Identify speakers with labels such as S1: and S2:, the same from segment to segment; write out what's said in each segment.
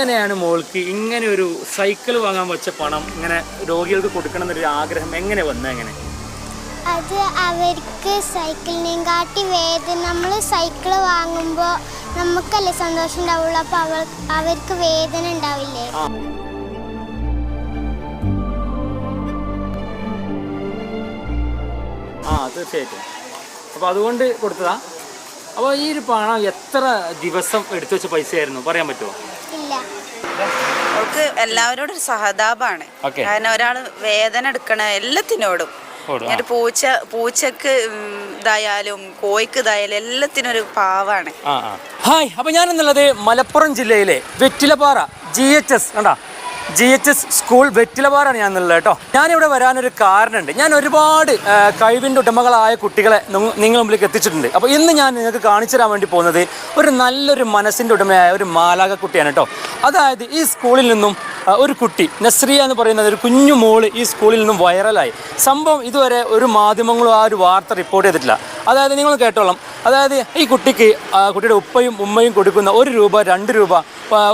S1: എങ്ങനെയാണ് മോൾക്ക് ഇങ്ങനെ ഒരു സൈക്കിൾ വാങ്ങാൻ വെച്ച പണം ഇങ്ങനെ രോഗികൾക്ക് കൊടുക്കണം എന്നൊരു ആഗ്രഹം എങ്ങനെ വന്നു എങ്ങനെ
S2: അത് അവർക്ക് സൈക്കിളിനെയും കാട്ടി വേദന. നമ്മൾ സൈക്കിൾ വാങ്ങുമ്പോൾ നമുക്കല്ലേ സന്തോഷം ഉണ്ടാവുള്ളൂ. അപ്പോൾ അവൾ അവർക്ക് വേദന ഉണ്ടാവില്ലേ?
S1: ആ. തീർച്ചയായിട്ടും. അപ്പോൾ അതുകൊണ്ട് കൊടുത്തതാ? അപ്പോൾ ഈ ഒരു പണം എത്ര ദിവസം എടുത്തു വെച്ച പൈസയായിരുന്നു? പറയാൻ പറ്റുമോ
S2: ഇല്ല.
S3: അവൾക്ക് എല്ലാവരോടും ഒരു
S1: സഹതാപാണ്
S3: കാരണം ഒരാൾ വേദന എടുക്കണ എല്ലാത്തിനോടും. ഒരു പൂച്ച പൂച്ചക്ക് ഇതായാലും കോഴിക്ക് ഇതായാലും എല്ലാത്തിനും ഒരു പാവാണ്.
S1: ഹായ് അപ്പൊ ഞാൻ എന്നുള്ളത് മലപ്പുറം ജില്ലയിലെ വെറ്റിലപ്പാറ ജി എച്ച് എസ് കണ്ടാ? ജി എച്ച് എസ് സ്കൂൾ വെറ്റിലപാറാണ് ഞാൻ ഉള്ളത് കേട്ടോ. ഞാനിവിടെ വരാനൊരു കാരണമുണ്ട്. ഞാൻ ഒരുപാട് കഴിവിന്റെ ഉടമകളായ കുട്ടികളെ നിങ്ങളുടെ മുമ്പിലേക്ക് എത്തിച്ചിട്ടുണ്ട്. അപ്പോൾ ഇന്ന് ഞാൻ നിങ്ങൾക്ക് കാണിച്ചു തരാൻ വേണ്ടി പോകുന്നത് ഒരു നല്ലൊരു മനസ്സിന്റെ ഉടമയായ ഒരു മാലാക കുട്ടിയാണ് കേട്ടോ. അതായത് ഈ സ്കൂളിൽ നിന്നും ഒരു കുട്ടി നസ്രിയ എന്ന് പറയുന്നത് ഒരു കുഞ്ഞു മോൾ ഈ സ്കൂളിൽ നിന്നും വൈറലായി. സംഭവം ഇതുവരെ ഒരു മാധ്യമങ്ങളും ആ ഒരു വാർത്ത റിപ്പോർട്ട് ചെയ്തിട്ടില്ല. അതായത് നിങ്ങൾ കേട്ടോളാം. അതായത് ഈ കുട്ടിക്ക് കുട്ടിയുടെ ഉപ്പയും ഉമ്മയും കൊടുക്കുന്ന ഒരു രൂപ രണ്ട് രൂപ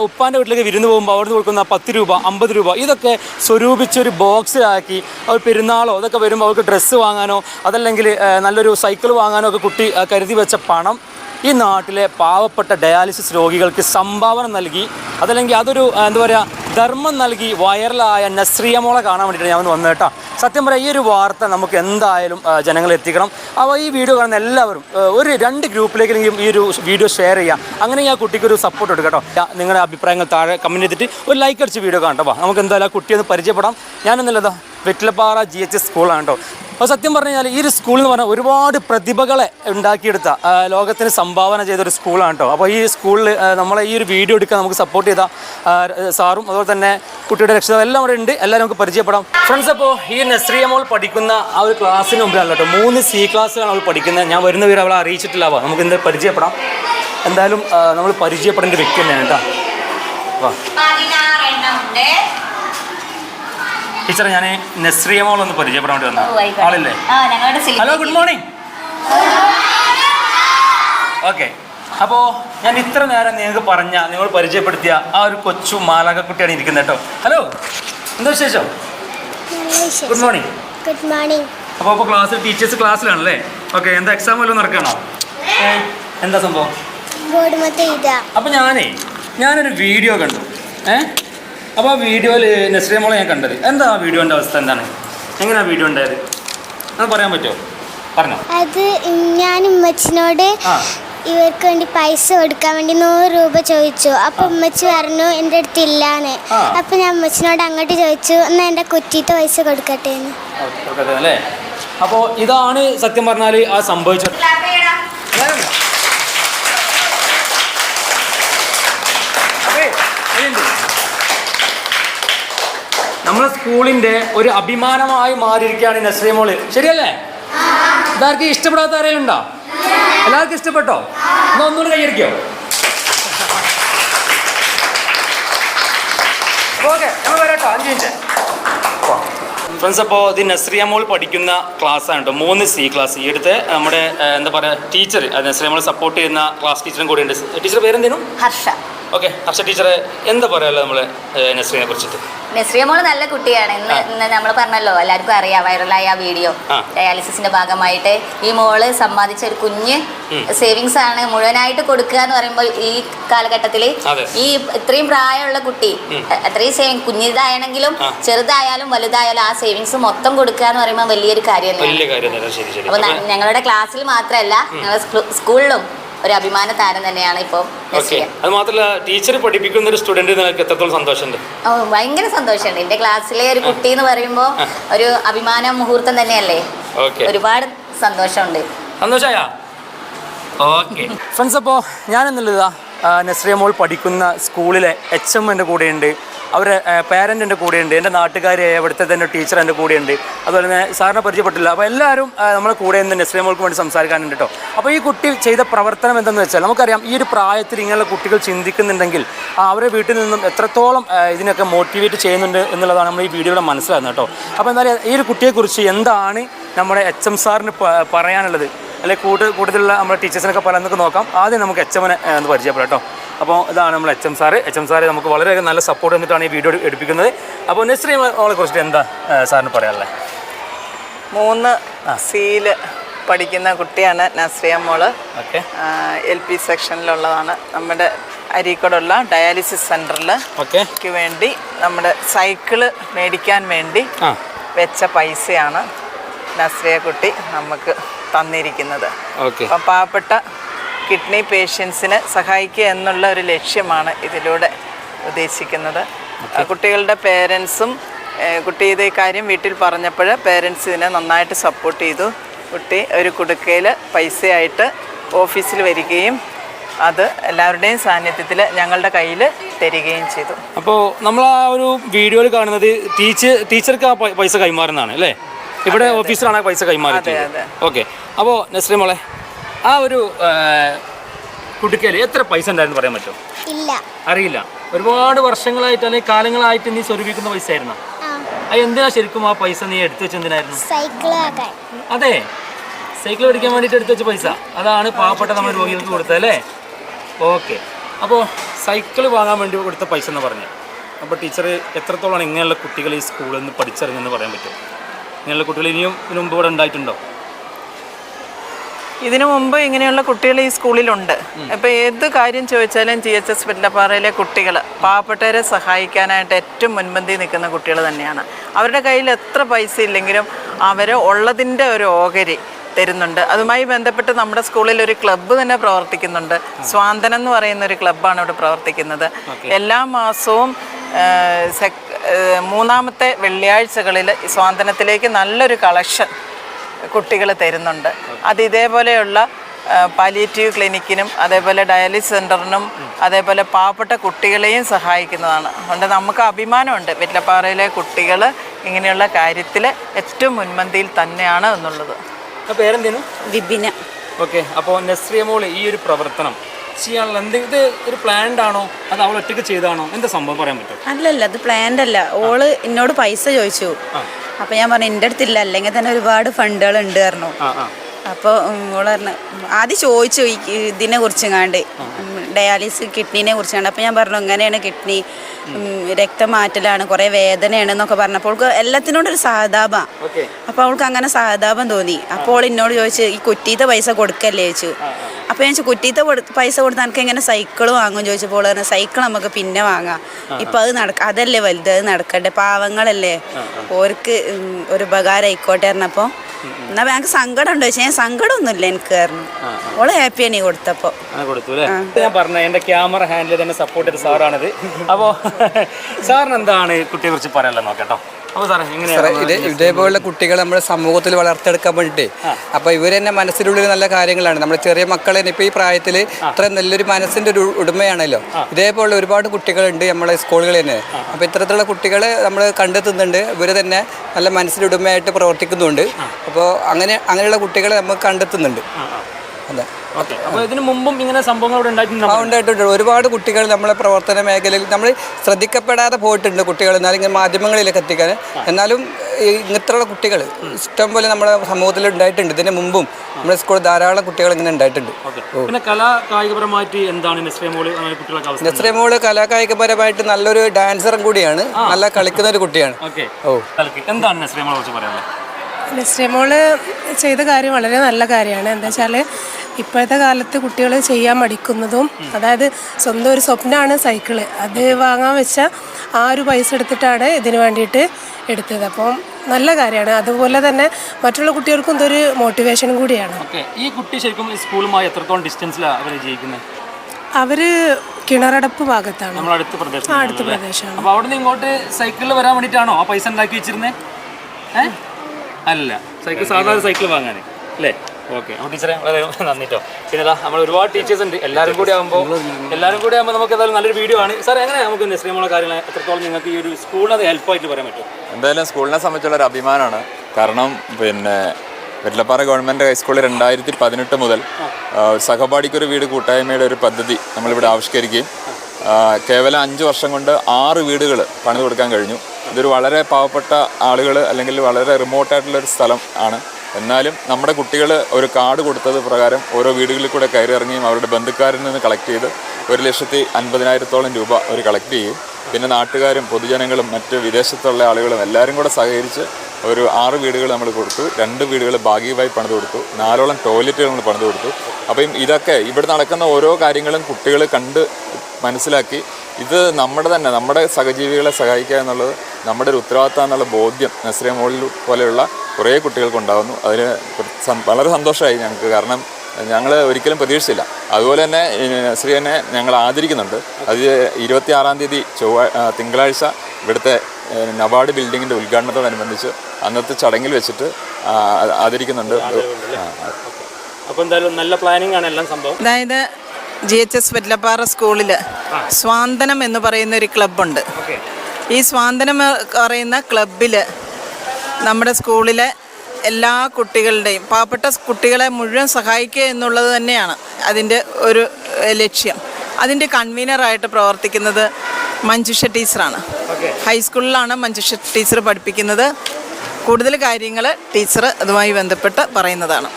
S1: ഉപ്പാന്റെ വീട്ടിലേക്ക് വിരുന്ന് പോകുമ്പോൾ അവിടുന്ന് കൊടുക്കുന്ന പത്ത് രൂപ അമ്പത് രൂപ ഇതൊക്കെ സ്വരൂപിച്ച് ഒരു ബോക്സിലാക്കി അവർ പെരുന്നാളോ അതൊക്കെ വരുമ്പോൾ അവർക്ക് ഡ്രസ്സ് വാങ്ങാനോ അതല്ലെങ്കിൽ നല്ലൊരു സൈക്കിൾ വാങ്ങാനോ ഒക്കെ കുട്ടി കരുതി വെച്ച പണം ഈ നാട്ടിലെ പാവപ്പെട്ട ഡയാലിസിസ് രോഗികൾക്ക് സംഭാവന നൽകി. അതല്ലെങ്കിൽ അതൊരു എന്താ പറയുക ധർമ്മം നൽകി വൈറലായ നസ്രിയ മോളെ കാണാൻ വേണ്ടിയിട്ട് ഞാൻ വന്നു കേട്ടോ. സത്യം പറയാം ഈ ഒരു വാർത്ത നമുക്ക് എന്തായാലും ജനങ്ങൾ എത്തിക്കണം. അപ്പോൾ ഈ വീഡിയോ കാണുന്ന എല്ലാവരും ഒരു രണ്ട് ഗ്രൂപ്പിലേക്കെങ്കിലും ഈ ഒരു വീഡിയോ ഷെയർ ചെയ്യാം. അങ്ങനെ ആ കുട്ടിക്ക് ഒരു സപ്പോർട്ട് എടുക്കുക കേട്ടോ. നിങ്ങളുടെ അഭിപ്രായങ്ങൾ താഴെ കമന്റ് ചെയ്തിട്ട് ഒരു ലൈക്ക് അടിച്ച് വീഡിയോ കാണട്ടോ നമുക്ക് എന്തായാലും ആ കുട്ടിയൊന്ന് പരിചയപ്പെടാം. ഞാനെന്നല്ലതാ വെറ്റിലപ്പാറ ജി എച്ച് എസ് സ്കൂളാണ് കേട്ടോ. അപ്പോൾ സത്യം പറഞ്ഞു കഴിഞ്ഞാൽ ഈ ഒരു സ്കൂൾ എന്ന് പറഞ്ഞാൽ ഒരുപാട് പ്രതിഭകളെ ഉണ്ടാക്കിയെടുത്ത ലോകത്തിന് സംഭാവന ചെയ്ത ഒരു സ്കൂളാണ് കേട്ടോ അപ്പോൾ ഈ സ്കൂളിൽ നമ്മളെ ഈ ഒരു വീഡിയോ എടുക്കാൻ നമുക്ക് സപ്പോർട്ട് ചെയ്ത സാറും അതുപോലെ തന്നെ കുട്ടിയുടെ രക്ഷിതാവ് എല്ലാം അവിടെ ഉണ്ട്. എല്ലാവരും നമുക്ക് പരിചയപ്പെടാം. ഫ്രണ്ട്സ് അപ്പോൾ ഈ നസ്രിയ മോൾ പഠിക്കുന്ന ആ ഒരു ക്ലാസ്സിന് മുമ്പിലാണ് കേട്ടോ മൂന്ന് സി ക്ലാസ്സിലാണ് അവൾ പഠിക്കുന്നത്. ഞാൻ വരുന്ന പേര് അവളെ അറിയിച്ചിട്ടില്ല. വാ നമുക്ക് എന്താ പരിചയപ്പെടാം. എന്തായാലും നമ്മൾ പരിചയപ്പെടേണ്ട വ്യക്തി തന്നെയാണ് കേട്ടോ വാ. ടീച്ചറെ ഞാൻ നസ്രിയ മോൾ ഒന്ന് പരിചയപ്പെടാൻ വേണ്ടി വന്ന ആളില്ലേ? ഹലോ ഗുഡ് മോർണിംഗ് ഓക്കെ അപ്പോൾ ഞാൻ ഇത്ര നേരം നിങ്ങൾക്ക് പറഞ്ഞ നിങ്ങൾ പരിചയപ്പെടുത്തിയ ആ ഒരു കൊച്ചു മാലാകക്കുട്ടിയാണ് ഇരിക്കുന്നത് കേട്ടോ. ഹലോ എന്താ വിശേഷം? ഗുഡ് മോർണിംഗ്
S2: ഗുഡ് മോർണിംഗ്
S1: അപ്പോൾ അപ്പോൾ ക്ലാസ്സിൽ ടീച്ചേഴ്സ് ക്ലാസ്സിലാണല്ലേ ഓക്കെ എന്താ എക്സാം വല്ലതും നടക്കണോ? എന്താ സംഭവം?
S2: അപ്പൊ
S1: അപ്പോൾ ഞാനേ ഞാനൊരു വീഡിയോ കണ്ടു. ഏ? അപ്പോൾ ആ വീഡിയോയിൽ നസ്രിയ മോളെ ഞാൻ കണ്ടത്. എന്താ ആ വീഡിയോന്റെ അവസ്ഥ എന്താണ്? എങ്ങനെയാ വീഡിയോ ഉണ്ടായത്? അത് പറയാൻ പറ്റുമോ? പറഞ്ഞോ.
S2: അത് ഞാൻ ഉമ്മച്ചിനോട് ഇവർക്ക് വേണ്ടി പൈസ കൊടുക്കാൻ വേണ്ടി നൂറ് രൂപ ചോദിച്ചു. അപ്പൊ ഉമ്മച്ചി പറഞ്ഞു എന്റെ അടുത്ത് ഇല്ലാന്ന്. അപ്പൊ ഞാൻ ഉമ്മച്ചിനോട് അങ്ങോട്ട് ചോദിച്ചു എന്നാ എന്റെ കുറ്റിത്തെ പൈസ കൊടുക്കട്ടെ
S1: അല്ലേ? അപ്പോൾ ഇതാണ് സത്യം പറഞ്ഞാൽ ആ സംഭവിച്ചത് നമ്മളെ സ്കൂളിന്റെ ഒരു അഭിമാനമായി മാറിയിരിക്കുകയാണ് നസ്രിയ മോൾ ശരിയല്ലേ? എല്ലാവർക്കും ഇഷ്ടപ്പെടാത്ത ആരെങ്കിലും ഉണ്ടോ? എല്ലാവർക്കും ഇഷ്ടപ്പെട്ടോ? എന്നാ ഒന്നുകൂടി കൈയടിക്കോ. ഓക്കെ നമ്മൾ വരാട്ടോ. അഞ്ച് മിനിറ്റ്. ഫ്രണ്ട്സ് അപ്പോൾ ഇത് നസ്രിയ മോൾ പഠിക്കുന്ന ക്ലാസ്സാണ് ആണ് കേട്ടോ. മൂന്ന് സി ക്ലാസ്. ഈ അടുത്ത് നമ്മുടെ എന്താ പറയുക ടീച്ചർ നസ്രിയ മോൾ സപ്പോർട്ട് ചെയ്യുന്ന ക്ലാസ് ടീച്ചറും കൂടെ ഉണ്ട്. ടീച്ചർ പേരെന്തേനും
S4: ഹർഷ.
S1: ഓക്കെ ഹർഷ ടീച്ചറെ എന്താ പറയാമല്ലോ നമ്മൾ നസ്രിയെ കുറിച്ചിട്ട്?
S4: നസ്രിയ മോൾ നല്ല കുട്ടിയാണ്. ഇന്ന് ഇന്ന് നമ്മൾ പറഞ്ഞല്ലോ എല്ലാവർക്കും അറിയാം വൈറലായ ആ വീഡിയോ.
S1: ഡയാലിസിന്റെ
S4: ഡയാലിസിസിന്റെ ഭാഗമായിട്ട് ഈ മോൾ സമ്പാദിച്ച ഒരു കുഞ്ഞ് സേവിങ്സ് ആണ് മുഴുവനായിട്ട് കൊടുക്കുക എന്ന് പറയുമ്പോൾ ഈ കാലഘട്ടത്തിൽ. ഈ ഇത്രയും പ്രായമുള്ള കുട്ടി. അത്രയും സേവിങ് കുഞ്ഞിതായാണെങ്കിലും. ചെറുതായാലും വലുതായാലും ആ സേവിങ്സ് മൊത്തം കൊടുക്കുക എന്ന് പറയുമ്പോൾ വലിയൊരു കാര്യം അപ്പൊ ഞങ്ങളുടെ ക്ലാസ്സിൽ മാത്രമല്ല ഞങ്ങളുടെ സ്കൂളിലും ഒരു അഭിമാന താരം തന്നെയാണ് ഇപ്പോൾ
S1: ഓക്കെ. അത് മാത്രമല്ല ടീച്ചർ പഠിപ്പിക്കുന്ന ഒരു സ്റ്റുഡന്റ് നിങ്ങൾക്ക് എത്രത്തോളം സന്തോഷമുണ്ട്?
S4: ഓ ഭയങ്കര സന്തോഷമുണ്ട്. എന്റെ ക്ലാസ്സിലെ ഒരു കുട്ടി എന്ന് പറയുമ്പോൾ ഒരു അഭിമാന മുഹൂർത്തം തന്നെയല്ലേ? ഒരുപാട് സന്തോഷമുണ്ട്.
S1: സന്തോഷായ? ഓക്കെ. ഫ്രണ്ട്സ് അപ്പോൾ ഞാൻ എന്നുള്ളതാ നസ്രിയ മോൾ പഠിക്കുന്ന സ്കൂളിലെ എച്ച് എം എന്റെ കൂടെയുണ്ട്. അവരെ പേരന്റ് എന്റെ കൂടെയുണ്ട്. എന്റെ നാട്ടുകാർ ഇവിടുത്തെ തന്നെ ടീച്ചർ എന്റെ കൂടെയുണ്ട്. അതുപോലെ തന്നെ സാറിനെ പരിചയപ്പെട്ടില്ല അപ്പോൾ എല്ലാവരും നമ്മളെ കൂടെ നിന്ന് നസ്രിയ മോൾക്ക് വേണ്ടി സംസാരിക്കാനുണ്ട് കേട്ടോ അപ്പോൾ ഈ കുട്ടി ചെയ്ത പ്രവർത്തനം എന്തെന്ന് വെച്ചാൽ നമുക്കറിയാം ഈ ഒരു പ്രായത്തിൽ ഇങ്ങനെയുള്ള കുട്ടികൾ ചിന്തിക്കുന്നുണ്ടെങ്കിൽ അവരെ വീട്ടിൽ നിന്നും എത്രത്തോളം ഇതിനൊക്കെ മോട്ടിവേറ്റ് ചെയ്യുന്നുണ്ട് എന്നുള്ളതാണ് നമ്മൾ ഈ വീഡിയോയുടെ മനസ്സിലാകുന്നത് കേട്ടോ അപ്പോൾ എന്തായാലും ഈ ഒരു കുട്ടിയെക്കുറിച്ച് എന്താണ് നമ്മുടെ എച്ച് എം സാറിന് പറയാനുള്ളത്? അല്ലെങ്കിൽ കൂട്ട് കൂടുതലുള്ള നമ്മുടെ ടീച്ചേഴ്സിനൊക്കെ പറയാൻ നമുക്ക് നോക്കാം. ആദ്യം നമുക്ക് എച്ച് എമ്മിനെ ഒന്ന് പരിചയപ്പെടാം കേട്ടോ അപ്പോൾ ഇതാണ് നമ്മൾ H M sir H M sir നമുക്ക് വളരെ നല്ല സപ്പോർട്ട് തന്നിട്ടാണ് ഈ വീഡിയോ എടുപ്പിക്കുന്നത്. അപ്പോൾ നെസ്രി മോളെ കുറിച്ചിട്ട് എന്താ സാറിന് പറയാനുള്ളത്?
S5: മൂന്ന് സീൽ പഠിക്കുന്ന കുട്ടിയാണ് നസ്രിയ
S1: മോൾ.
S5: എൽ പി സെക്ഷനിലുള്ളതാണ് നമ്മുടെ അരീക്കോടുള്ള ഡയാലിസിസ്
S1: സെന്ററിൽ
S5: ഓക്കേക്ക് വേണ്ടി നമ്മുടെ സൈക്കിൾ മേടിക്കാൻ വേണ്ടി വെച്ച പൈസയാണ് നസ്രിയ കുട്ടി നമുക്ക് തന്നിരിക്കുന്നത്. അപ്പം പാവപ്പെട്ട കിഡ്നി പേഷ്യൻസിന് സഹായിക്കുക എന്നുള്ള ഒരു ലക്ഷ്യമാണ് ഇതിലൂടെ ഉദ്ദേശിക്കുന്നത്. കുട്ടികളുടെ പേരൻസും കുട്ടി ഇത് കാര്യം വീട്ടിൽ പറഞ്ഞപ്പോൾ പേരൻസ് ഇതിനെ നന്നായിട്ട് സപ്പോർട്ട് ചെയ്തു. കുട്ടി ഒരു കുടുക്കയിൽ പൈസയായിട്ട് ഓഫീസിൽ വരികയും അത് എല്ലാവരുടെയും സാന്നിധ്യത്തിൽ ഞങ്ങളുടെ കയ്യിൽ തരികയും ചെയ്തു.
S1: അപ്പോൾ നമ്മൾ ആ ഒരു വീഡിയോയിൽ കാണുന്നത് ടീച്ചർ ടീച്ചർക്ക് ആ പൈസ കൈമാറുന്നതാണ് അല്ലേ? ഇവിടെ ഓഫീസിലാണ് പൈസ
S5: കൈമാറുന്നത്.
S1: ഓക്കെ. അപ്പോൾ നസ്രി മോളെ ആ ഒരു കുട്ടിക്കയിൽ എത്ര പൈസ ഉണ്ടായിരുന്നു പറയാൻ പറ്റുമോ?
S2: ഇല്ല.
S1: അറിയില്ല. ഒരുപാട് വർഷങ്ങളായിട്ട് അല്ലെങ്കിൽ കാലങ്ങളായിട്ട് നീ സ്വരൂപിക്കുന്ന പൈസ ആയിരുന്നു? എന്തിനാ ശരിക്കും ആ പൈസ നീ എടുത്തു വെച്ച് എന്തിനായിരുന്നു അതെ. സൈക്കിൾ പഠിക്കാൻ വേണ്ടിയിട്ട് എടുത്തു വെച്ച പൈസ. അതാണ് പാവപ്പെട്ട നമ്മൾ രോഗികൾക്ക് കൊടുത്തത് അല്ലേ? ഓക്കെ. അപ്പോൾ സൈക്കിൾ വാങ്ങാൻ വേണ്ടി കൊടുത്ത പൈസ എന്ന് പറഞ്ഞു അപ്പോൾ ടീച്ചർ എത്രത്തോളം ഇങ്ങനെയുള്ള കുട്ടികൾ ഈ സ്കൂളിൽ നിന്ന് പഠിച്ചിറങ്ങുമെന്ന് പറയാൻ പറ്റും ഇങ്ങനെയുള്ള കുട്ടികൾ ഇനിയും ഇതിനു മുമ്പ് ഇവിടെ ഉണ്ടായിട്ടുണ്ടോ?
S5: ഇതിനു മുമ്പ് ഇങ്ങനെയുള്ള കുട്ടികൾ ഈ സ്കൂളിലുണ്ട്. അപ്പൊ ഏത് കാര്യം ചോദിച്ചാലും ജി എച്ച് എസ് വെല്ലപ്പാറയിലെ കുട്ടികൾ പാവപ്പെട്ടവരെ സഹായിക്കാനായിട്ട് ഏറ്റവും മുൻപന്തി നിൽക്കുന്ന കുട്ടികൾ തന്നെയാണ്. അവരുടെ കയ്യിൽ എത്ര പൈസ ഇല്ലെങ്കിലും അവർ ഉള്ളതിന്റെ ഒരു ഓഹരി തരുന്നുണ്ട്. അതുമായി ബന്ധപ്പെട്ട് നമ്മുടെ സ്കൂളിൽ ഒരു ക്ലബ്ബ് തന്നെ പ്രവർത്തിക്കുന്നുണ്ട്. സ്വാന്തനം എന്ന് പറയുന്ന ഒരു ക്ലബ്ബാണ് ഇവിടെ പ്രവർത്തിക്കുന്നത്. എല്ലാ മാസവും മൂന്നാമത്തെ വെള്ളിയാഴ്ചകളിൽ സ്വാന്തനത്തിലേക്ക് നല്ലൊരു കളക്ഷൻ കുട്ടികൾ തരുന്നുണ്ട്. അത് ഇതേപോലെയുള്ള പാലിയേറ്റീവ് ക്ലിനിക്കിനും അതേപോലെ ഡയാലിസിസ് സെന്ററിനും അതേപോലെ പാവപ്പെട്ട കുട്ടികളെയും സഹായിക്കുന്നതാണ്. അതുകൊണ്ട് നമുക്ക് അഭിമാനമുണ്ട് വെറ്റിലപ്പാറയിലെ കുട്ടികൾ ഇങ്ങനെയുള്ള കാര്യത്തിൽ ഏറ്റവും മുൻപന്തിയിൽ തന്നെയാണ് എന്നുള്ളത്.
S1: പേരെന്തേനു?
S4: വിപിന.
S1: ഓക്കെ അപ്പോൾ നെസ്രിയ മോൾ ഈ ഒരു പ്രവർത്തനം ചെയ്യാനുള്ള എന്തെങ്കിലും ഇത് ഒരു പ്ലാൻഡ് ആണോ? അത് അവൾ ഒറ്റയ്ക്ക് ചെയ്താണോ എന്താ സംഭവം പറയാൻ പറ്റും?
S3: അല്ലല്ല അത് പ്ലാൻഡ് അല്ല. ഓൾ എന്നോട് പൈസ ചോദിച്ചു. അപ്പൊ ഞാൻ പറഞ്ഞു എന്റെ അടുത്തില്ല. അല്ലെങ്കിൽ തന്നെ ഒരുപാട് ഫണ്ടുകൾ ഉണ്ട് പറഞ്ഞു
S1: അപ്പൊ
S3: അപ്പോൾ ഓൾ പറഞ്ഞു ആദ്യം ചോദിച്ചു ഇതിനെ കുറിച്ച് കുറിച്ചെങ്ങാണ്ട് ഡയാലിസിസ് കിഡ്നീനെ കുറിച്ചാണ്. അപ്പോൾ ഞാൻ പറഞ്ഞു ഇങ്ങനെയാണ് കിഡ്നി രക്തം മാറ്റലാണ് കുറേ വേദനയാണ് എന്നൊക്കെ പറഞ്ഞപ്പോൾ അവൾക്ക് എല്ലാത്തിനോടും ഒരു
S1: സഹതാപം
S3: അപ്പോൾ അവൾക്ക് അങ്ങനെ സഹതാപം തോന്നി. അപ്പോൾ അവൾ എന്നോട് ചോദിച്ചു ഈ കുറ്റീത്തെ പൈസ കൊടുക്കല്ലേ? ചോദിച്ചു. അപ്പോൾ ഞാൻ ചോദിച്ചു കുറ്റീത്തെ പൈസ കൊടുത്താൽ എനിക്ക് എങ്ങനെ സൈക്കിൾ വാങ്ങും? ചോദിച്ചപ്പോൾ പറഞ്ഞു സൈക്കിൾ നമുക്ക് പിന്നെ വാങ്ങാം. ഇപ്പം അത് നടക്ക അതല്ലേ വലുത് അത് നടക്കട്ടെ പാവങ്ങളല്ലേ? ഓർക്ക് ഒരു ഉപകാരം ആയിക്കോട്ടെ പറഞ്ഞപ്പോൾ എന്നാ ബാങ്ക് സങ്കടം ഉണ്ടോ ഞാൻ സങ്കടമൊന്നുമില്ല എനിക്ക് കാരണം. ഓൾ ഹാപ്പിയാണ് ഈ
S1: കൊടുത്തപ്പോ. കൊടുത്തു ഞാൻ പറഞ്ഞ എന്റെ ക്യാമറ ഹാൻഡിൽ തന്നെ സപ്പോർട്ട് ചെയ്ത സാറാണിത്. അപ്പോ സാറിന് എന്താണ് കുട്ടിയെ കുറിച്ച് പറയാനുള്ളത് നോക്കട്ടോ സാറേ
S6: ഇത് ഇതേപോലുള്ള കുട്ടികളെ നമ്മുടെ സമൂഹത്തിൽ വളർത്തെടുക്കാൻ വേണ്ടിയിട്ട്. അപ്പൊ ഇവർ തന്നെ മനസ്സിലുള്ളിൽ നല്ല കാര്യങ്ങളാണ്. നമ്മുടെ ചെറിയ മക്കളെ ഇപ്പൊ ഈ പ്രായത്തിൽ ഇത്ര നല്ലൊരു മനസ്സിന്റെ ഒരു ഉടമയാണല്ലോ. ഇതേപോലുള്ള ഒരുപാട് കുട്ടികളുണ്ട് നമ്മളെ സ്കൂളുകളിൽ തന്നെ. അപ്പൊ ഇത്തരത്തിലുള്ള കുട്ടികളെ നമ്മൾ കണ്ടെത്തുന്നുണ്ട്. ഇവർ തന്നെ നല്ല മനസ്സിന്റെ ഉടമയായിട്ട് പ്രവർത്തിക്കുന്നുണ്ട്. അപ്പോൾ അങ്ങനെ അങ്ങനെയുള്ള കുട്ടികളെ നമ്മൾ കണ്ടെത്തുന്നുണ്ട്. അതെ.
S1: അപ്പോൾ ഇതിന് മുമ്പും ഇങ്ങനെ സംഭവങ്ങൾ ഇവിടെ
S6: ആ,
S1: ഉണ്ടായിട്ടുണ്ടോ.
S6: ഉണ്ടായിട്ടുണ്ട് ഒരുപാട് കുട്ടികൾ നമ്മളെ പ്രവർത്തന മേഖലയിൽ നമ്മൾ ശ്രദ്ധിക്കപ്പെടാതെ പോയിട്ടുണ്ട് കുട്ടികൾ എന്നാലും ഇങ്ങനെ മാധ്യമങ്ങളിലേക്ക് എത്തിക്കാൻ. എന്നാലും ഈ ഇങ്ങനത്തെയുള്ള കുട്ടികൾ ഇഷ്ടം പോലെ നമ്മുടെ സമൂഹത്തിൽ ഉണ്ടായിട്ടുണ്ട്. ഇതിന് മുമ്പും നമ്മുടെ സ്കൂളിൽ ധാരാളം കുട്ടികൾ ഇങ്ങനെ ഉണ്ടായിട്ടുണ്ട്.
S1: പിന്നെ എന്താണ്
S6: മോൾ കലാകായികപരമായിട്ട് നല്ലൊരു ഡാൻസറും കൂടിയാണ്. നല്ല കളിക്കുന്ന ഒരു കുട്ടിയാണ്.
S1: ഓക്കെ.
S6: ഓ.
S1: എന്താണ് നെസ്രിയ മോളെ കുറിച്ച് പറയാനുള്ളത്?
S7: നസ്രിയമോൾ ചെയ്ത കാര്യം വളരെ നല്ല കാര്യമാണ്. എന്താ വെച്ചാൽ ഇപ്പോഴത്തെ കാലത്ത് കുട്ടികൾ ചെയ്യാൻ മടിക്കുന്നതും അതായത് സ്വന്തം ഒരു സ്വപ്നമാണ് സൈക്കിൾ. അത് വാങ്ങാൻ വെച്ച ആ ഒരു പൈസ എടുത്തിട്ടാണ് ഇതിന് വേണ്ടിയിട്ട് എടുത്തത്. അപ്പം നല്ല കാര്യമാണ്. അതുപോലെ തന്നെ മറ്റുള്ള കുട്ടികൾക്കും ഇതൊരു മോട്ടിവേഷൻ കൂടിയാണ്.
S1: ഓക്കെ. ഈ കുട്ടി ശരിക്കും സ്കൂളുമായി എത്രത്തോളം ഡിസ്റ്റൻസിലാണ് അവർ ജീവിക്കുന്നത്
S7: അവർ കിണറടപ്പ് ഭാഗത്താണ്.
S1: നമ്മൾ അടുത്ത പ്രദേശം
S7: അടുത്ത പ്രദേശമാണ്.
S1: അപ്പോൾ അവിടെ നിന്ന് ഇങ്ങോട്ട് സൈക്കിളിൽ വരാൻ വേണ്ടിയിട്ടാണോ ആ പൈസ ഉണ്ടാക്കി വെച്ചിരുന്നേ? അല്ല. സൈക്കിൾ സാധാരണ സൈക്കിൾ വാങ്ങാൻ അല്ലേ? ഓക്കെ. അപ്പോൾ ടീച്ചറെ വളരെ നന്ദിട്ടോ പിന്നെ നമ്മൾ ഒരുപാട് ടീച്ചേഴ്സ് ഉണ്ട്. എല്ലാവരും കൂടി ആകുമ്പോൾ എല്ലാവരും കൂടി ആകുമ്പോൾ നമുക്ക് ഏതായാലും നല്ലൊരു വീഡിയോ ആണ്. സാർ എങ്ങനെ നമുക്ക് നിശ്രീമുള്ള കാര്യങ്ങൾ എത്രത്തോളം നിങ്ങൾക്ക് ഈ ഒരു സ്കൂളിനത് ഹെൽപ്പായിട്ട് പറയാൻ പറ്റും?
S8: എന്തായാലും സ്കൂളിനെ സംബന്ധിച്ചുള്ള ഒരു അഭിമാനമാണ് കാരണം പിന്നെ വെല്ലപ്പാറ ഗവൺമെന്റ് ഹൈസ്കൂളിൽ രണ്ടായിരത്തി പതിനെട്ട് മുതൽ സഹപാഠിക്കൊരു വീട് കൂട്ടായ്മയുടെ ഒരു പദ്ധതി നമ്മളിവിടെ ആവിഷ്കരിക്കുകയും കേവലം അഞ്ച് വർഷം കൊണ്ട് ആറ് വീടുകൾ പണിത് കൊടുക്കാൻ കഴിഞ്ഞു. ഇതൊരു വളരെ പാവപ്പെട്ട ആളുകൾ അല്ലെങ്കിൽ വളരെ റിമോട്ടായിട്ടുള്ളൊരു സ്ഥലം ആണ്. എന്നാലും നമ്മുടെ കുട്ടികൾ ഒരു കാർഡ് കൊടുത്തത് പ്രകാരം ഓരോ വീടുകളിൽ കൂടെ കയറി ഇറങ്ങിയും അവരുടെ ബന്ധുക്കാരിൽ നിന്ന് കളക്ട് ചെയ്ത് ഒരു ലക്ഷത്തി അൻപതിനായിരത്തോളം രൂപ അവർ കളക്ട് ചെയ്യും. പിന്നെ നാട്ടുകാരും പൊതുജനങ്ങളും മറ്റ് വിദേശത്തുള്ള ആളുകളും എല്ലാവരും കൂടെ സഹകരിച്ച് ഒരു ആറ് വീടുകൾ നമ്മൾ കൊടുത്തു. രണ്ട് വീടുകൾ ഭാഗികമായി പണിത് കൊടുത്തു. നാലോളം ടോയ്ലറ്റുകൾ നമ്മൾ പണിത് കൊടുത്തു. അപ്പം ഇതൊക്കെ ഇവിടെ നടക്കുന്ന ഓരോ കാര്യങ്ങളും കുട്ടികൾ കണ്ട് മനസ്സിലാക്കി ഇത് നമ്മുടെ തന്നെ നമ്മുടെ സഹജീവികളെ സഹായിക്കുക എന്നുള്ളത് നമ്മുടെ ഒരു ഉത്തരവാദിത്തം എന്നുള്ള ബോധ്യം നസ്രിയ മോളിൽ പോലെയുള്ള കുറേ കുട്ടികൾക്ക് ഉണ്ടാകുന്നു അതിന് വളരെ സന്തോഷമായി ഞങ്ങൾക്ക്. കാരണം ഞങ്ങൾ ഒരിക്കലും പ്രതീക്ഷിച്ചില്ല. അതുപോലെ തന്നെ ശ്രീയനെ ഞങ്ങൾ ആദരിക്കുന്നുണ്ട്. അത് ഇരുപത്തി ആറാം തീയതി ചൊവ്വാ തിങ്കളാഴ്ച ഇവിടുത്തെ നബാർഡ് ബിൽഡിങ്ങിന്റെ ഉദ്ഘാടനത്തോടനുബന്ധിച്ച് അന്നത്തെ ചടങ്ങിൽ വെച്ചിട്ട് ആദരിക്കുന്നുണ്ട്.
S1: അപ്പോൾ എന്തായാലും നല്ല പ്ലാനിങ് ആണ് എല്ലാം സംഭവം.
S5: അതായത് ജി എച്ച് എസ് വെല്ലപ്പാറ സ്കൂളിൽ സ്വാന്തനം എന്ന് പറയുന്ന ഒരു ക്ലബ്ബുണ്ട്. ഈ സ്വാന്തനം എന്ന് പറയുന്ന ക്ലബിൽ നമ്മുടെ സ്കൂളിലെ എല്ലാ കുട്ടികളുടെയും പാവപ്പെട്ട കുട്ടികളെ മുഴുവൻ സഹായിക്കുക എന്നുള്ളത് തന്നെയാണ് അതിന്റെ ഒരു ലക്ഷ്യം. അതിന്റെ കൺവീനറായിട്ട് പ്രവർത്തിക്കുന്നത് മഞ്ജുഷ ടീച്ചറാണ്. ഹൈസ്കൂളിലാണ് മഞ്ജുഷ ടീച്ചർ പഠിപ്പിക്കുന്നത്. കൂടുതൽ കാര്യങ്ങൾ ടീച്ചർ അതുമായി ബന്ധപ്പെട്ട് പറയുന്നതാണ്.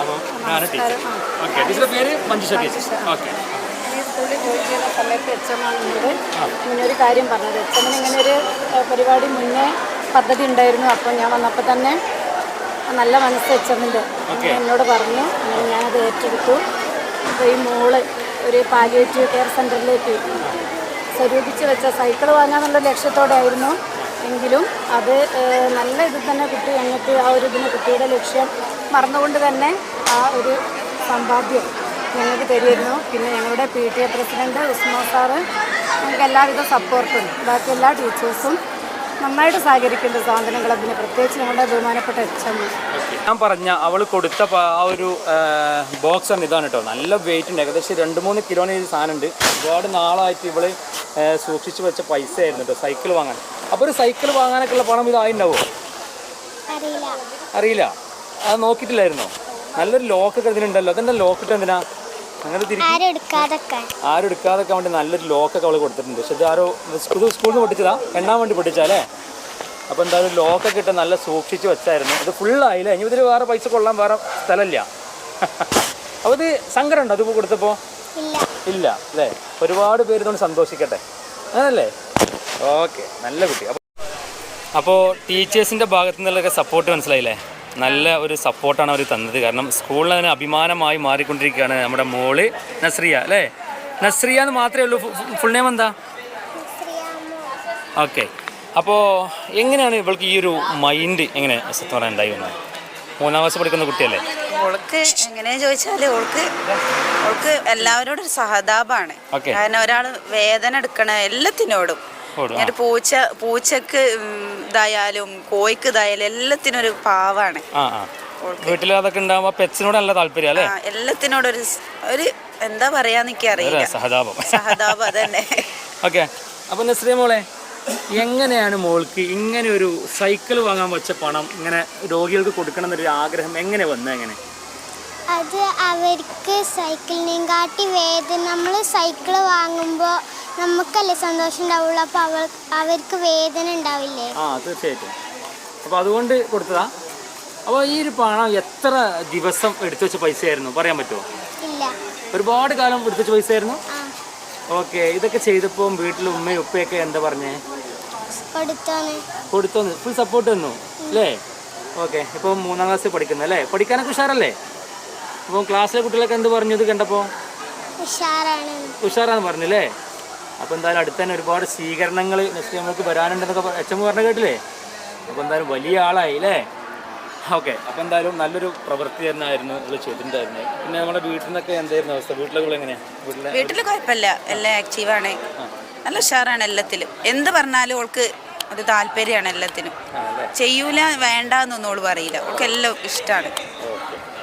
S1: അപ്പോൾ ഞാൻ ടീച്ചർ. ഓക്കെ ടീച്ചറുടെ പേര് മഞ്ജുഷ ടീച്ചർ. ഓക്കെ.
S9: ഈ സ്കൂളിൽ ജോലി ചെയ്യുന്ന സമയത്ത് എച്ച് എം ആണെന്നത് ഇങ്ങനെ ഒരു കാര്യം പറഞ്ഞത്. എച്ച് എമ്മിന് ഇങ്ങനെ ഒരു പരിപാടി മുന്നേ പദ്ധതി ഉണ്ടായിരുന്നു. അപ്പോൾ ഞാൻ വന്നപ്പോൾ തന്നെ നല്ല മനസ്സ് വെച്ചതിന്റെ എന്നോട് പറഞ്ഞു. അങ്ങനെ ഞാനത് ഏറ്റെടുത്തു. അപ്പോൾ ഈ മോൾ ഒരു പാലിയേറ്റീവ് കെയർ സെന്ററിലേക്ക് സ്വരൂപിച്ച് വെച്ച സൈക്കിൾ വാങ്ങാമെന്നുള്ള ലക്ഷ്യത്തോടെ ആയിരുന്നു എങ്കിലും അത് നല്ല ഇതിൽ തന്നെ കുട്ടി ഞങ്ങൾക്ക് ആ ഒരു ഇതിന് കുട്ടിയുടെ ലക്ഷ്യം മറന്നുകൊണ്ട് തന്നെ ആ ഒരു സമ്പാദ്യം ഞങ്ങൾക്ക് തരുമായിരുന്നു. പിന്നെ ഞങ്ങളുടെ പി ടി എ പ്രസിഡന്റ് ഉസ്മോ സാറ് ഞങ്ങൾക്ക് എല്ലാവിധ സപ്പോർട്ടും ബാക്കി എല്ലാ ടീച്ചേഴ്സും നന്നായിട്ട് സഹകരിക്കുന്ന സാധനങ്ങൾ ക്ലബിന് പ്രത്യേകിച്ച് ഞങ്ങളുടെ ബഹുമാനപ്പെട്ട എച്ച്
S1: ഞാൻ പറഞ്ഞ അവൾ കൊടുത്ത ആ ഒരു ബോക്സ് ആണ് ഇതാണ് കേട്ടോ. നല്ല വെയിറ്റ് ഉണ്ട്. ഏകദേശം രണ്ട് മൂന്ന് കിലോന് ഈ സാധനം ഉണ്ട്. ഒരുപാട് നാളായിട്ട് ഇവൾ സൂക്ഷിച്ചു വെച്ച പൈസ ആയിരുന്നു കേട്ടോ സൈക്കിൾ വാങ്ങാൻ. അപ്പോൾ ഒരു സൈക്കിൾ വാങ്ങാനൊക്കെ ഉള്ള പണം ഇതായിണ്ടാവോ
S2: അറിയില്ല.
S1: അറിയില്ല. അത് നോക്കിയിട്ടില്ലായിരുന്നോ? നല്ലൊരു ലോക്കൊക്കെ ഇതിലുണ്ടല്ലോ. അതെന്താ ലോക്കിട്ട് എന്തിനാ? അങ്ങനെ
S2: ആരും
S1: എടുക്കാതെ എടുക്കാതൊക്കെ വേണ്ടി നല്ലൊരു ലോക്കൊക്കെ അവൾ കൊടുത്തിട്ടുണ്ട്. പക്ഷെ ഇത് ആരോ സ്കൂളിൽ നിന്ന് പൊട്ടിച്ചതാ? എണ്ണാൻ വേണ്ടി പൊട്ടിച്ചാലേ അപ്പോൾ എന്തായാലും ലോക്കൊക്കെ ഇട്ട് നല്ല സൂക്ഷിച്ച് വെച്ചായിരുന്നു. ഇത് ഫുള്ളായില്ലേ ഇനി ഇതിൽ വേറെ പൈസ കൊള്ളാൻ വേറെ സ്ഥലമില്ല. അപ്പോൾ ഇത് സങ്കടം ഉണ്ടോ? അതിപ്പോൾ കൊടുത്തപ്പോൾ
S2: ഇല്ല.
S1: അല്ലേ? ഒരുപാട് പേര് ഇതുകൊണ്ട് സന്തോഷിക്കട്ടെ. അങ്ങനല്ലേ? ഓക്കെ നല്ല കുട്ടി. അപ്പോൾ അപ്പോൾ ടീച്ചേഴ്സിന്റെ ഭാഗത്തു നിന്നുള്ളൊക്കെ സപ്പോർട്ട് മനസ്സിലായില്ലേ? നല്ല ഒരു സപ്പോർട്ടാണ് അവർ തന്നത്. കാരണം സ്കൂളിൽ അതിന് അഭിമാനമായി മാറിക്കൊണ്ടിരിക്കുകയാണ് നമ്മുടെ മോൾ നസ്രിയ അല്ലേ? നസ്രിയ എന്ന് മാത്രമേ ഉള്ളൂ. ഫുൾ നെയിം എന്താ? ഓക്കെ അപ്പോൾ എങ്ങനെയാണ് ഇവൾക്ക് ഈ ഒരു മൈൻഡ് എങ്ങനെ സത്യം പറയാൻ ഉണ്ടായി വന്നത്? മൂന്നാം ക്ലാസ് പഠിക്കുന്ന കുട്ടിയല്ലേ?
S3: ഓൾക്ക് എങ്ങനെ ചോദിച്ചാൽ ഓൾക്ക് ഓൾക്ക് എല്ലാവരോടും ഒരു
S1: Okay.
S3: കാരണം ഒരാൾ വേദന എടുക്കണ എല്ലാത്തിനോടും. ഒരു പൂച്ച പൂച്ചക്ക് ഇതായാലും കോഴിക്ക് ഇതായാലും എല്ലാത്തിനും ഒരു പാവാണ്
S1: വീട്ടിൽ അതൊക്കെ ഉണ്ടാവുമ്പോ പെറ്റ്സിനോട് നല്ല താല്പര്യം അല്ലേ?
S3: ആ, ഒരു ഒരു എന്താ പറയാന്ന് എനിക്ക് അറിയില്ല.
S1: സഹതാപം.
S3: സഹതാപം അതന്നെ.
S1: ഓക്കെ. അപ്പോൾ നസ്രിയ മോളെ എങ്ങനെയാണ് മോൾക്ക് ഇങ്ങനെ ഒരു സൈക്കിൾ വാങ്ങാൻ വെച്ച പണം ഇങ്ങനെ രോഗികൾക്ക് കൊടുക്കണം എന്നൊരു ആഗ്രഹം എങ്ങനെ വന്നത് എങ്ങനെ
S2: അത് അവർക്ക് സൈക്കിളിനെയും കാട്ടി വേദന. നമ്മൾ സൈക്കിൾ വാങ്ങുമ്പോൾ നമുക്കല്ലേ സന്തോഷം ഉണ്ടാവുള്ളൂ? അപ്പൊ അവൾ അവർക്ക് വേദന ഉണ്ടാവില്ലേ?
S1: ആ തീർച്ചയായിട്ടും. അപ്പൊ അതുകൊണ്ട് കൊടുത്തതാ. അപ്പൊ ഈ ഒരു പണം എത്ര ദിവസം എടുത്തു വെച്ച പൈസ ആയിരുന്നു പറയാൻ പറ്റുമോ
S2: ഇല്ല.
S1: ഒരുപാട് കാലം എടുത്തു വെച്ച പൈസ
S2: ആയിരുന്നു
S1: ഓക്കെ ഇതൊക്കെ ചെയ്തപ്പോ വീട്ടിൽ ഉമ്മയും ഉപ്പയൊക്കെ എന്താ പറഞ്ഞേ?
S2: കൊടുത്തോന്ന്.
S1: ഫുൾ സപ്പോർട്ട് തന്നു അല്ലേ? ഓക്കെ ഇപ്പൊ മൂന്നാം ക്ലാസ്സിൽ പഠിക്കുന്നു അല്ലേ? പഠിക്കാനൊക്കെ ഉഷാറല്ലേ? അപ്പൊ ക്ലാസ്സിലെ കുട്ടികളൊക്കെ എന്ത് പറഞ്ഞു ഇത് കണ്ടപ്പോൾ
S2: ഉഷാറാണ്.
S1: ഉഷാറാന്ന് പറഞ്ഞല്ലേ അപ്പോൾ എന്തായാലും അടുത്ത് തന്നെ ഒരുപാട് സ്വീകരണങ്ങൾ നെക്സ്റ്റ് നമ്മൾക്ക് വരാനുണ്ടെന്നൊക്കെ എച്ച് എം പറഞ്ഞ കേട്ടില്ലേ? അപ്പോൾ എന്തായാലും വലിയ ആളായി അല്ലേ ഓക്കെ അപ്പോൾ എന്തായാലും നല്ലൊരു പ്രവൃത്തി തന്നെ ആയിരുന്നു നിങ്ങൾ ചെയ്തിട്ടുണ്ടായിരുന്നത് പിന്നെ നമ്മുടെ വീട്ടിൽ നിന്നൊക്കെ എന്തായിരുന്നു അവസ്ഥ? വീട്ടിലൊക്കെ എങ്ങനെയാണ് വീട്ടിലെ
S3: വീട്ടിൽ കുഴപ്പമില്ല എല്ലാം ആക്റ്റീവാണ് നല്ല ഉഷാറാണ് എല്ലാത്തിലും. എന്ത് പറഞ്ഞാലും ഓൾക്ക് ഒരു താല്പര്യമാണ് എല്ലാത്തിനും. ചെയ്യൂല വേണ്ടെന്നൊന്നും ഓൾ പറയില്ല. ഓൾക്ക് എല്ലാം ഇഷ്ടമാണ്
S1: ഓക്കെ.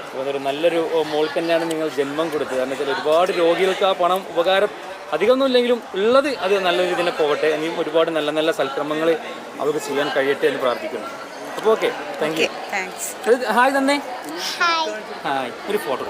S1: അപ്പോൾ അതൊരു നല്ലൊരു മോൾക്ക് തന്നെയാണ് നിങ്ങൾ ജന്മം കൊടുത്തത്. കാരണം വെച്ചാൽ ഒരുപാട് രോഗികൾക്ക് ആ പണം ഉപകാരം അധികമൊന്നും ഇല്ലെങ്കിലും ഉള്ളത് അത് നല്ല രീതിയിൽ തന്നെ പോകട്ടെ. ഇനിയും ഒരുപാട് നല്ല നല്ല സൽക്രമങ്ങൾ അവർക്ക് ചെയ്യാൻ കഴിയട്ടെ എന്ന് പ്രാർത്ഥിക്കുന്നു. അപ്പോൾ ഓക്കെ താങ്ക് യു ഹായ് തന്നെ ഹായ്. ഒരു ഫോട്ടോ